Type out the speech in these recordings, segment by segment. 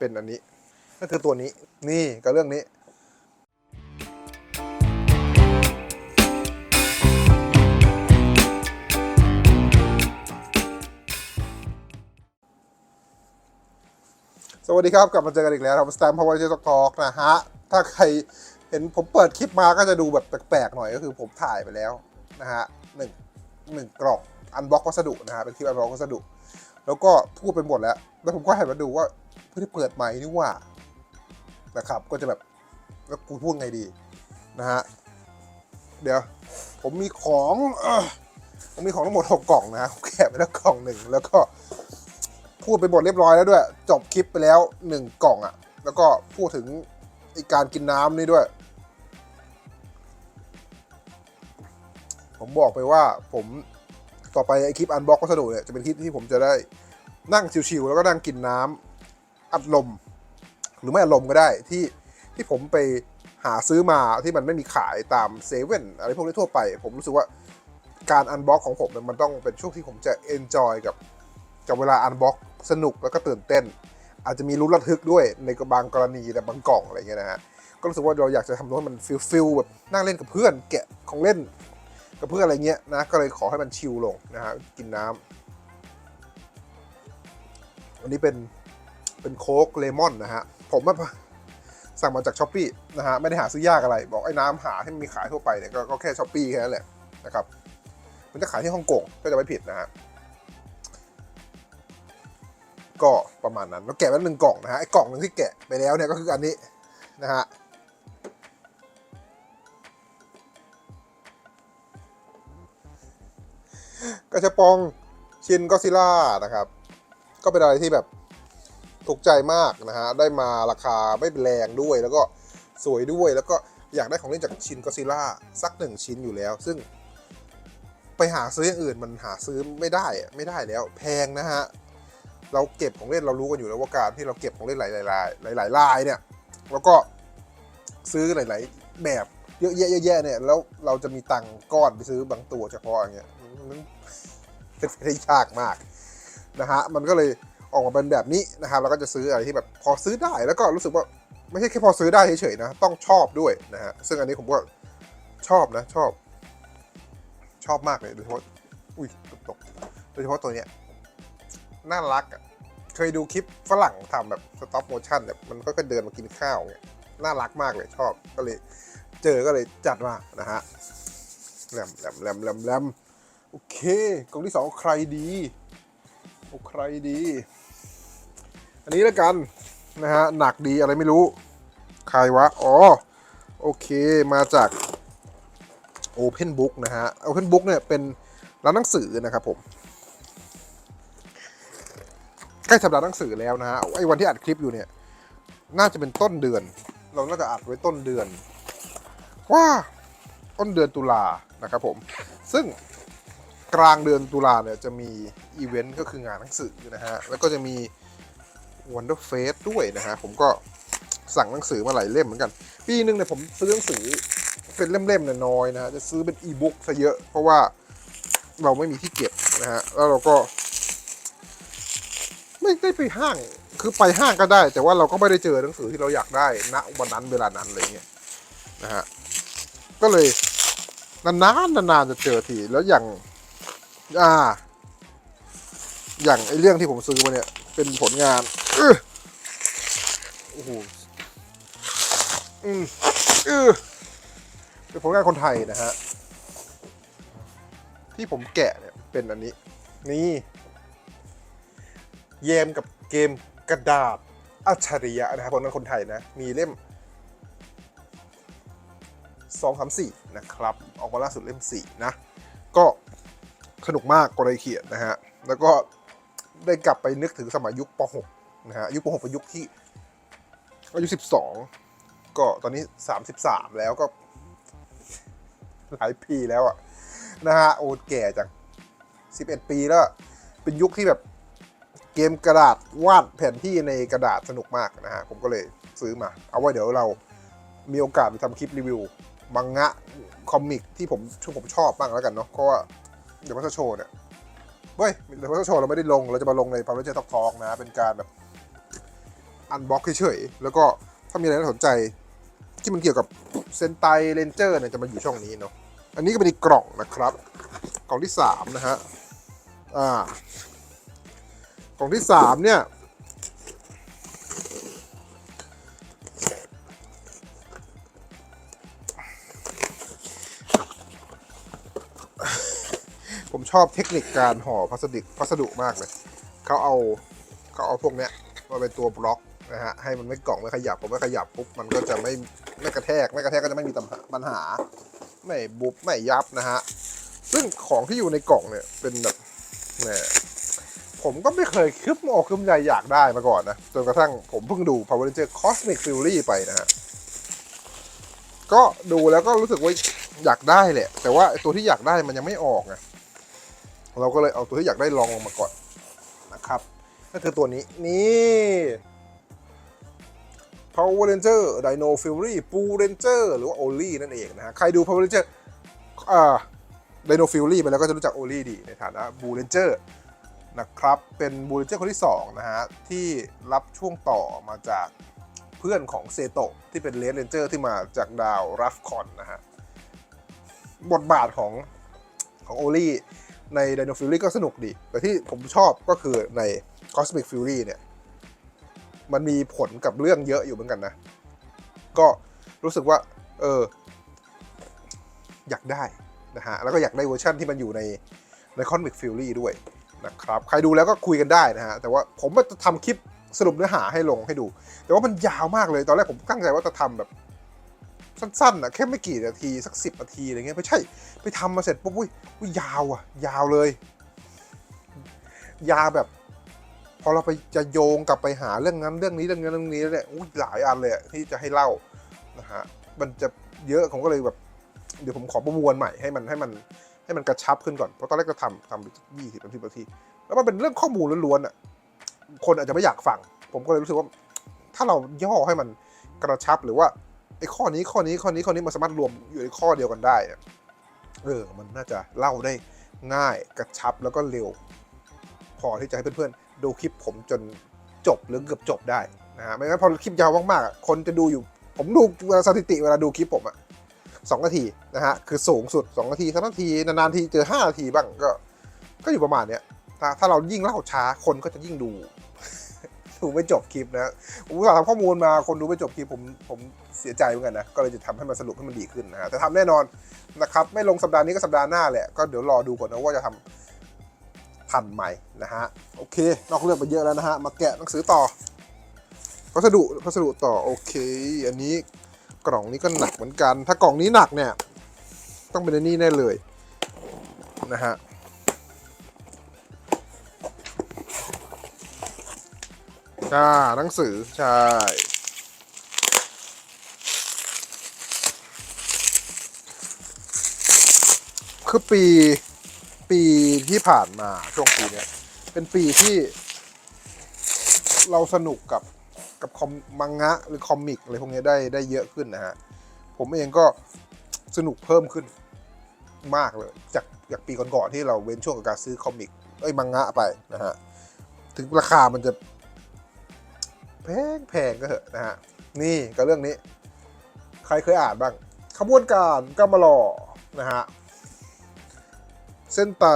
เป็นอันนี้ก็คือตัวนี้นี่กับเรื่องนี้สวัสดีครับ กลับมาเจอกันอีกแล้วครับสแตมพาวเวอร์เจสตทอกนะฮะ ถ้าใครเห็นผมเปิดคลิปมาก็จะดูแบบแปลกๆหน่อยก็คือผมถ่ายไปแล้วนะฮะหนึ่งหนึ่งกล่องอันบ็อกวัสดุนะฮะเป็นคลิปอันบ็อกวัสดุ แล้วก็พูดไปหมดแล้ว แล้วผมก็หันมาดูว่า พิ่งเปิดใหม่นี่ว่านะครับ ก็จะแบบแล้วกูพูดไงดีนะฮะเดี๋ยว ผมมีของผมมีของทั้งหมดหกกล่องนะแกะไปแล้วกล่องหนึ่งแล้วก็พูดไปหมดเรียบร้อยแล้วด้วย จบคลิปไปแล้วหนึ่งกล่องอะ่ะ แล้วก็พูดถึงไอการกินน้ำนี่ด้วย ผมบอกไปว่าผมต่อไปไอคลิปอันบ็อกวัสดุเนี่ยจะเป็นคลิปที่ผมจะได้นั่งชิวๆแล้วก็นั่งกินน้ำ อัดลม หรือไม่อัดลมก็ได้ที่ที่ผมไปหาซื้อมาที่มันไม่มีขายตามเซเว่นอะไรพวกนี้ทั่วไป ผมรู้สึกว่าการอันบ็อกของผมมันต้องเป็นช่วงที่ผมจะเอนจอยกับกับเวลาอันบ็อกสนุกแล้วก็ตื่นเต้น อาจจะมีลุ้นระทึกด้วยในบางกรณีแต่บางกล่องอะไรเงี้ยนะฮะก็รู้สึกว่าเราอยากจะทำให้มันฟิลฟิลแบบนั่งเล่นกับเพื่อนแกะของเล่นกับเพื่อนอะไรเงี้ยนะก็เลยขอให้มันชิลลงนะฮะกินน้ำอันนี้เป็น เป็นโค้กเลมอนนะฮะผมมสั่งมาจากช้อปปี้นะฮะ ไม่ได้หาซื้อยากอะไร บอกไอ้น้ำหาให้มีขายทั่วไปเนี่ยก็ก็แค่ช้อปปี้แค่นั้นแหละนะครับ มันจะขายที่ฮ่องกงก็จะไม่ผิดนะฮะ ก็ประมาณนั้น แล้วแกะไว้หนึ่งกล่องนะฮะ ไอ้กล่องหนึ่งที่แกะไปแล้วเนี่ยก็คืออันนี้นะฮะกระชบปองชินก็ซิล่านะครับ ก็เป็นอะไรที่แบบ ถูกใจมากนะฮะ ได้มาราคาไม่แรงด้วย แล้วก็สวยด้วย แล้วก็อยากได้ของเล่นจากชินก็ซิล่าสักหนึ่งชิ้นอยู่แล้ว ซึ่ง ไปหาซื้ออย่างอื่นมันหาซื้อไม่ได้ไม่ได้แล้ว แพงนะฮะ เราเก็บของเล่นเรารู้กันอยู่แล้วว่าการที่เราเก็บของเล่นหลายๆลายหลาย ๆ ลายเนี่ย แล้วก็ซื้อหลาย ๆ แบบเยอะแยะเยอะแยะเนี่ยแล้วเราจะมีตังก้อนไปซื้อบางตัวเฉพาะอย่างเงี้ยมันเป็นไปได้ยากมากนะฮะมันก็เลย ออกมาเป็นแบบนี้นะครับแล้วก็จะซื้ออะไรที่แบบพอซื้อได้แล้วก็รู้สึกว่าไม่ใช่แค่พอซื้อได้เฉยๆนะ ต้องชอบด้วยนะฮะซึ่งอันนี้ผมก็ชอบนะชอบ ชอบมากเลยโดยเฉพาะอุ้ยตกโดยเฉพาะตัวเนี้ยน่ารักอะเคยดูคลิปฝรั่งทำแบบสต็อปโมชั่นแบบมันก็เดินมากินข้าวเงี้ยน่ารักมากเลยชอบก็เลยเจอก็เลยจัดมานะฮะแหลมแหลมแหลมแหลมแหลมโอเคกล่องที่สองใครดีโอ้ใครดี นนี้แล้วกันนะฮะหนักดีอะไรไม่รู้ ใครวะ อ๋อ โอเคมาจาก Open Book นะฮะ Open Book เนี่ยเป็นร้านหนังสือนะครับผม ใกล้สัปดาห์หนังสือแล้วนะฮะไอ้วันที่อัดคลิปอยู่เนี่ย น่าจะเป็นต้นเดือน เราน่าจะอัดไว้ต้นเดือนว่าต้นเดือนตุลานะครับผม ซึ่งกลางเดือนตุลาเนี่ยจะมีอีเวนต์ก็คืองานหนังสือนะฮะ แล้วก็จะมี Wonder Face ด้วยนะฮะ ผมก็สั่งหนังสือมาหลายเล่มเหมือนกัน ปีหนึ่งเนี่ยผมซื้อหนังสือเป็นเล่มๆเนี่ยน้อยนะฮะ จะซื้อเป็นอีบุ๊กซะเยอะ เพราะว่าเราไม่มีที่เก็บนะฮะ แล้วเราก็ ไม่ได้ไปห้าง คือไปห้างก็ได้ แต่ว่าเราก็ไม่ได้เจอหนังสือที่เราอยากได้ณวันนั้นเวลานั้นอะไรเงี้ยนะฮะ ก็เลยนานๆนานๆจะเจอที แล้วอย่าง อ่า อย่างไอเรื่องที่ผมซื้อมาเนี่ย เป็นผลงานอื้อโอ้โหอืมอือเป็นผลงานคนไทยนะฮะ ที่ผมแกะเนี่ยเป็นอันนี้ นี่เยมกับเกมกระดาษอัจฉริยะนะครับผลงานคนไทยนะ มีเล่ม2 3 4นะครับ ออกมาล่าสุดเล่ม4นะ ก็สนุกมากกรณีเขียนนะฮะ แล้วก็ ได้กลับไปนึกถึงสมัยยุคป .6 นะฮะยุคป .6 เป็นยุคที่อายุ 12 ก็ตอนนี้ 33 แล้วก็ หลายปีแล้วอะนะฮะโอ้แก่จาก11 ปีแล้ว เป็นยุคที่แบบเกมกระดาษวาดแผนที่ในกระดาษสนุกมากนะฮะ ผมก็เลยซื้อมา เอาไว้เดี๋ยวเรามีโอกาสไปทำคลิปรีวิวมังงะคอมิกที่ผมที่ผมชอบบ้างแล้วกันเนาะเพราะว่าเดี๋ยวมันจะโชว์เนี่ย เฮ้ยเดี๋ยวมันจะโชว์เราไม่ได้ลง เราจะมาลงในพาวเวอร์เจท็อกทอกนะ เป็นการแบบอันบ็อกเฉยๆ แล้วก็ถ้ามีอะไรน่าสนใจ ที่มันเกี่ยวกับเซนไตเรนเจอร์เนี่ยจะมาอยู่ช่องนี้เนาะ อันนี้ก็เป็นอีกกล่องนะครับ กล่องที่สามนะฮะ อ่า กล่องที่สามเนี่ย ชอบเทคนิคการห่อพลาสติกพัสดุมากเลยเขาเอาเขาเอาพวกเนี้ยมาเป็นตัวบล็อกนะฮะให้มันไม่กล่องไม่ขยับผมไม่ขยับปุ๊บมันก็จะไม่ไม่กระแทกไม่กระแทกก็จะไม่มีปัญหา ไม่บุบไม่ยับนะฮะซึ่งของที่อยู่ในกล่องเนี่ยเป็นแบบแหมผมก็ไม่เคยคึบออกคึบใจอยากได้มาก่อนนะ จนกระทั่งผมเพิ่งดู Power Ranger Cosmic Fury ไปนะฮะ ก็ดูแล้วก็รู้สึกว่าอยากได้แหละ แต่ว่าตัวที่อยากได้มันยังไม่ออกไง เราก็เลยเอาตัวที่อยากได้ลองลงมาก่อนนะครับก็คือตัวนี้นี่ Power Ranger Dino Fury Blue Ranger หรือว่า Oli นั่นเองนะฮะใครดู Power Ranger อ่า Dino Fury ไปแล้วก็จะรู้จัก Oli ดีในฐานะ Blue Ranger นะครับ เป็น Blue Ranger คนที่ 2 นะฮะ ที่รับช่วงต่อมาจากเพื่อนของเซโตะที่เป็น Red Ranger ที่มาจากดาวรัฟคอนนะฮะ บทบาทของของโอลี่ ใน Dino Fury ก็สนุกดี แต่ที่ผมชอบก็คือใน Cosmic Fury เนี่ย มันมีผลกับเรื่องเยอะอยู่เหมือนกันนะ ก็รู้สึกว่า เออ อยากได้นะฮะ แล้วก็อยากได้เวอร์ชั่นที่มันอยู่ในใน Cosmic Fury ด้วยนะครับ ใครดูแล้วก็คุยกันได้นะฮะ แต่ว่าผมจะทำคลิปสรุปเนื้อหาให้ลงให้ดู แต่ว่ามันยาวมากเลย ตอนแรกผมตั้งใจว่าจะทำแบบ สั้นๆนะแค่ไม่กี่นาทีสักสิบนาทีอะไรเงี้ยไม่ใช่ ไปทำมาเสร็จปุ๊บอุ้ยอุ้ยยาวอะ ยาวเลย ยาวแบบ พอเราไปจะโยงกลับไปหาเรื่องนั้นเรื่องนี้เรื่องนั้นเรื่องนี้แล้วเนี่ยอุ้ยหลายอันเลยที่จะให้เล่านะฮะมันจะเยอะผมก็เลยแบบ เดี๋ยวผมขอประมวลใหม่ให้มันให้มันให้มันกระชับขึ้นก่อนเพราะตอนแรกก็ทำทำไปยี่สิบนาทีนาทีแล้วมันเป็นเรื่องข้อมูลล้วนๆอะคนอาจจะไม่อยากฟัง ผมก็เลยรู้สึกว่า ถ้าเราย่อให้มันกระชับหรือว่า ไอ้ข้อนี้ข้อนี้ข้อนี้ข้อนี้มันสามารถรวมอยู่ในข้อเดียวกันได้เออมันน่าจะเล่าได้ง่ายกระชับแล้วก็เร็ว พอที่จะให้เพื่อนๆ ดูคลิปผมจนจบหรือเกือบจบได้นะฮะไม่งั้นพอคลิปยาวมากๆคนจะดูอยู่ ผมดูเวลาสถิติเวลาดูคลิปผมอะสองนาทีนะฮะคือสูงสุดสองนาทีสามนาทีนานๆทีเจอห้านาทีบ้างก็ ก็อยู่ประมาณเนี้ยถ้าถ้าเรายิ่งเล่าช้าคนก็จะยิ่งดูดูไม่จบคลิปนะผมอุตส่าห์ทำข้อมูลมาคนดูไม่จบคลิปผมผม เสียใจเหมือนกันนะ ก็เลยจะทำให้มันสรุปให้มันดีขึ้นนะฮะแต่ทำแน่นอนนะครับ ไม่ลงสัปดาห์นี้ก็สัปดาห์หน้าแหละ ก็เดี๋ยวรอดูก่อนนะว่าจะทำทันไหมนะฮะ โอเค นอกเรื่องไปเยอะแล้วนะฮะ มาแกะหนังสือต่อ พัสดุ พัสดุต่อ โอเค อันนี้กล่องนี้ก็หนักเหมือนกัน ถ้ากล่องนี้หนักเนี่ย ต้องเป็นอันนี้แน่เลยนะฮะอ่าหนังสือ ใช่ คือปีปีที่ผ่านมาช่วงปีเนี้ยเป็นปีที่ เราสนุกกับกับคอมมังงะหรือคอมิกอะไรพวกนี้ได้ได้เยอะขึ้นนะฮะ ผมเองก็สนุกเพิ่มขึ้นมากเลย จากจากปีก่อนๆที่เราเว้นช่วงกับการซื้อคอมิกเอ้ยมังงะไปนะฮะ ถึงราคามันจะแพงแพงก็เถอะนะฮะ นี่กับเรื่องนี้ ใครเคยอ่านบ้างขบวนการกามารอนะฮะ เส้นไต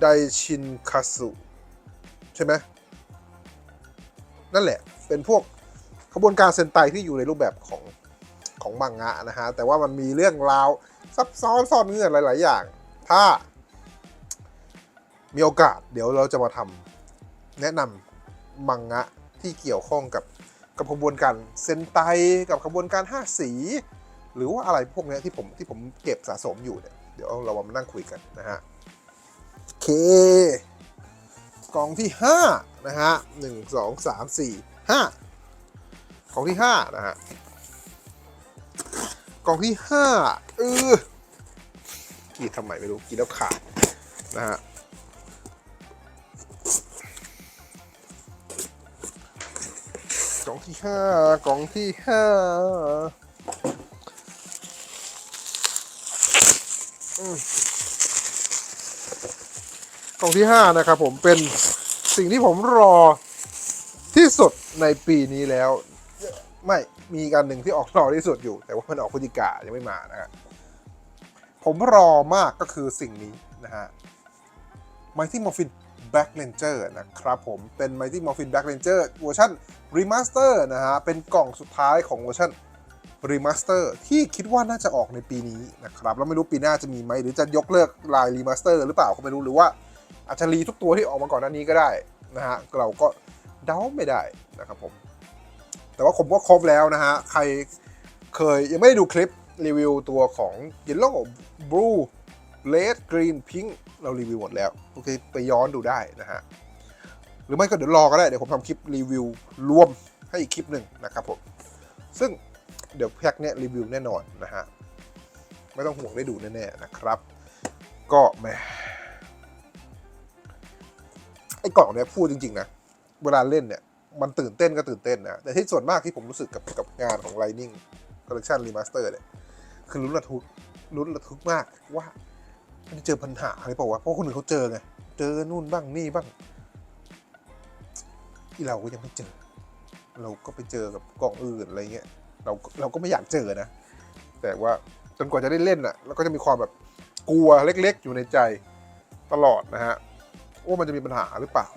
ไดชินคาสุ ใช่ไหมนั่นแหละเป็นพวกขบวนการเซนไตที่อยู่ในรูปแบบของของมังงะนะฮะ แต่ว่ามันมีเรื่องราวซับซ้อนซ่อนเงื่อนหลาย ๆ อย่าง ถ้า มีโอกาสเดี๋ยวเราจะมาทำแนะนำมังงะที่เกี่ยวข้องกับกับขบวนการเซนไตกับขบวนการห้าสี หรือว่าอะไรพวกนี้ที่ผมที่ผมเก็บสะสมอยู่เนี่ย เดี๋ยวเรามานั่งคุยกันนะฮะโอเคกล่องที่5นะฮะหนึ่งสองสามสี่ห้ากล่องที่5นะฮะกล่องที่5เออกีดทำไมไม่รู้กีดแล้วขาดนะฮะกล่องที่5กล่องที่5 กล่องที่5นะครับผมเป็นสิ่งที่ผมรอที่สุดในปีนี้แล้ว ไม่มีการหนึ่งที่ออกรอที่สุดอยู่ แต่ว่ามันออกพฤศจิกายังไม่มานะฮะผมรอมากก็คือสิ่งนี้นะฮะ Mighty Morphin Black Ranger นะครับผมเป็น Mighty Morphin Black Ranger เวอร์ชัน Remaster นะฮะเป็นกล่องสุดท้ายของเวอร์ชัน Remaster ที่คิดว่าน่าจะออกในปีนี้นะครับแล้วไม่รู้ปีหน้าจะมีไหมหรือจะยกเลิกลาย Remaster หรือเปล่าก็ไม่รู้หรือว่าอาจจะรีทุกตัวที่ออกมาก่อนหน้านี้ก็ได้นะฮะเราก็เดาไม่ได้นะครับผม แต่ว่าผมก็ครบแล้วนะฮะ ใครเคยยังไม่ได้ดูคลิปรีวิวตัวของ Yellow Blue Red Green Pink เรารีวิวหมดแล้ว โอเค ไปย้อนดูได้นะฮะ หรือไม่ก็เดี๋ยวรอก็ได้ เดี๋ยวผมทำคลิปรีวิวรวมให้อีกคลิปหนึ่งนะครับผม ซึ่ง เดี๋ยวแพ็กเนี้ยรีวิวแน่นอนนะฮะ ไม่ต้องห่วงได้ดูแน่ๆนะครับ ก็แหมไอ้กล่องเนี้ยพูดจริง ๆ นะ เวลาเล่นเนี่ย มันตื่นเต้นก็ตื่นเต้นนะ แต่ที่ส่วนมากที่ผมรู้สึกกับกับงานของ Lightning Collection Remaster เนี่ย คือลุ้นระทึกลุ้นระทึกมากว่ามันจะเจอปัญหาอะไรเปล่าวะ เพราะคนอื่นเขาเจอไง เจอนู่นบ้างนี่บ้าง ที่เราก็ยังไม่เจอ เราก็ไปเจอกับกล่องอื่นอะไรเงี้ย เราเราก็ไม่อยากเจอนะ แต่ว่าจนกว่าจะได้เล่นอะแล้วก็จะมีความแบบกลัวเล็กๆ อยู่ในใจตลอดนะฮะว่ามันจะมีปัญหาหรือเปล่า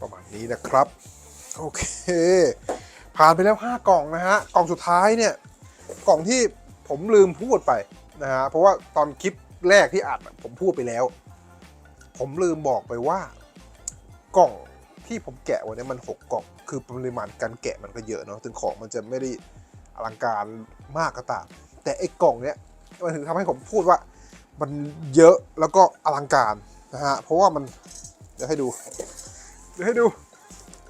ประมาณนี้นะครับ โอเค ผ่านไปแล้ว 5 กล่องนะฮะ กล่องสุดท้ายเนี่ย กล่องที่ผมลืมพูดไปนะฮะ เพราะว่าตอนคลิปแรกที่อัดผมพูดไปแล้ว ผมลืมบอกไปว่า กล่องที่ผมแกะวันนี้มัน 6 กล่อง คือปริมาณการแกะมันก็เยอะเนาะถึงของมันจะไม่ได้อลังการมากก็ตาม แต่ไอ้กล่องเนี้ยมันถึงทำให้ผมพูดว่ามันเยอะแล้วก็อลังการนะฮะเพราะว่ามันเดี๋ยวให้ดู เดี๋ยวให้ดู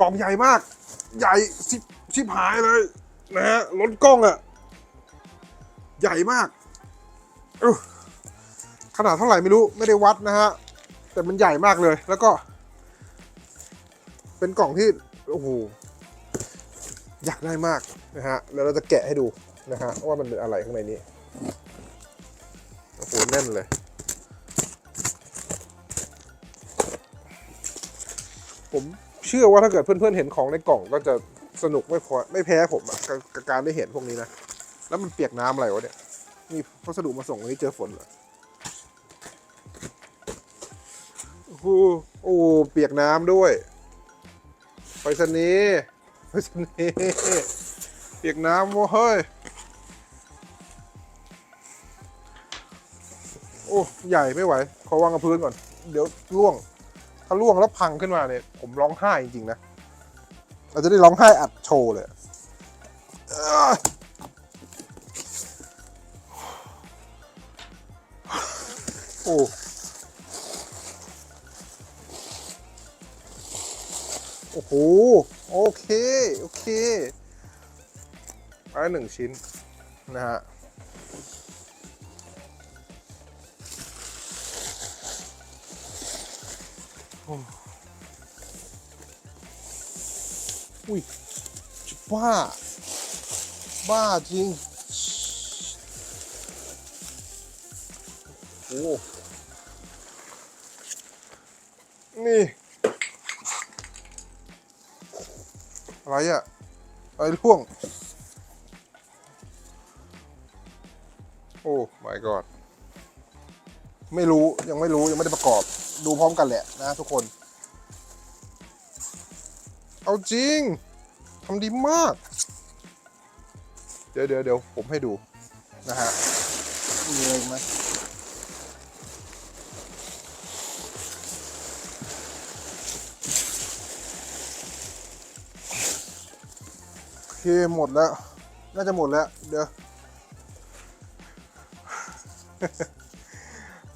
กล่องใหญ่มาก ใหญ่ชิบชิบหายเลยนะฮะล้นกล้องอะใหญ่มากขนาดเท่าไหร่ไม่รู้ไม่ได้วัดนะฮะแต่มันใหญ่มากเลยแล้วก็ เป็นกล่องที่ โอ้โหอยากได้มากนะฮะแล้วเราจะแกะให้ดูนะฮะว่ามันเป็นอะไรข้างในนี้โอ้โหแน่นเลยผมเชื่อว่าถ้าเกิดเพื่อนๆเห็นของในกล่องก็จะสนุกไม่พอไม่แพ้ผมอะกับกับการได้เห็นพวกนี้นะ แล้วมันเปียกน้ำอะไรวะเนี่ยมีพัสดุมาส่งวันนี้เจอฝนเหรอโอ้โหโอ้เปียกน้ำด้วย ไปสนีไปสนีเปียกน้ำเว้ยเฮ้ย โอ้ ใหญ่ไม่ไหว ขอวางกับพื้นก่อน เดี๋ยวล่วง ถ้าล่วงแล้วพังขึ้นมาเนี่ย ผมร้องไห้จริงๆนะ เราจะได้ร้องไห้อัดโชว์เลยโอ้ โอ้โห โอเค โอเคไปหนึ่งชิ้น นะฮะอุ้ยจะบ้า บ้าจริง โอ้ นี่ อะไรอะอะไรร่วง โอ้ my god ไม่รู้ยังไม่รู้ยังไม่ได้ประกอบ ดูพร้อมกันแหละนะทุกคน เอาจริงทำดีมาก เดี๋ยวเดี๋ยวเดี๋ยวผมให้ดูนะฮะมีอะไรไหม เคหมดแล้ว น่าจะหมดแล้ว เดี๋ยว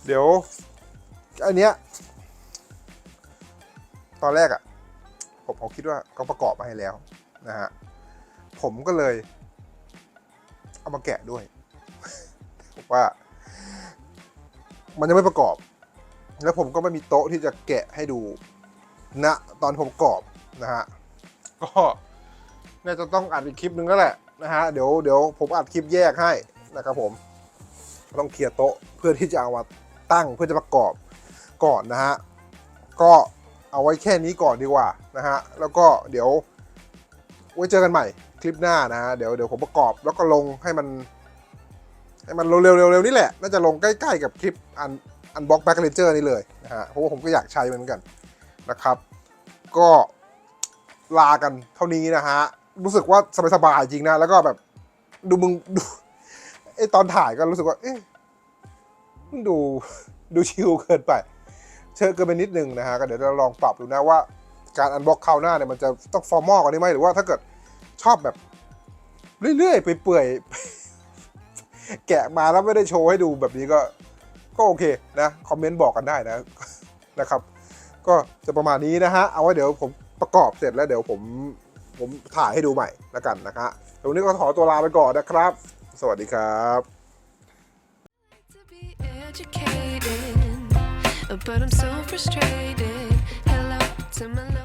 เดี๋ยว อันเนี้ย ตอนแรกอะผมเขาคิดว่าเขาประกอบมาให้แล้วนะฮะ ผมก็เลย เอามาแกะด้วยบอกว่า มันยังไม่ประกอบ แล้วผมก็ไม่มีโต๊ะที่จะแกะให้ดูณตอนผมประกอบนะฮะ ก็ น่าจะต้องอัดอีกคลิปนึงแล้วแหละนะฮะเดี๋ยวเดี๋ยวผมอัดคลิปแยกให้นะครับผมต้องเคลียร์โต๊ะเพื่อที่จะเอามาตั้งเพื่อจะประกอบก่อนนะฮะก็เอาไว้แค่นี้ก่อนดีกว่านะฮะแล้วก็เดี๋ยวไว้เจอกันใหม่คลิปหน้านะฮะเดี๋ยวเดี๋ยวผมประกอบแล้วก็ลงให้มัน ให้มันเร็วๆเร็วๆนี่แหละ น่าจะลงใกล้ๆกับคลิปอันอันบ็อกแบ็กเลเจอร์นี่เลยนะฮะเพราะว่าผมก็อยากใช้เหมือนกันนะครับ ก็ลากันเท่านี้นะฮะ รู้สึกว่าสบายๆจริงนะ แล้วก็แบบดูมึงดูไอตอนถ่ายก็รู้สึกว่า เอ๊ะมึงดูดูชิลเกินไป เชิญเกินไปนิดนึงนะฮะ ก็เดี๋ยวเราลองปรับดูนะว่า การอันบ็อกคราวหน้าเนี่ยมันจะต้องฟอร์มอลกว่านี้ไหมหรือว่าถ้าเกิดชอบแบบ เรื่อยๆไปเปื่อยๆแกะมาแล้วไม่ได้โชว์ให้ดูแบบนี้ก็ก็โอเคนะ คอมเมนต์บอกกันได้นะนะครับ ก็จะประมาณนี้นะฮะ เอาไว้เดี๋ยวผมประกอบเสร็จแล้วเดี๋ยวผม ผมถ่ายให้ดูใหม่ละกันนะฮะตรงนี้ก็ขอตัวลาไปก่อนนะครับ สวัสดีครับ but I'm so frustrated. Hello to my love.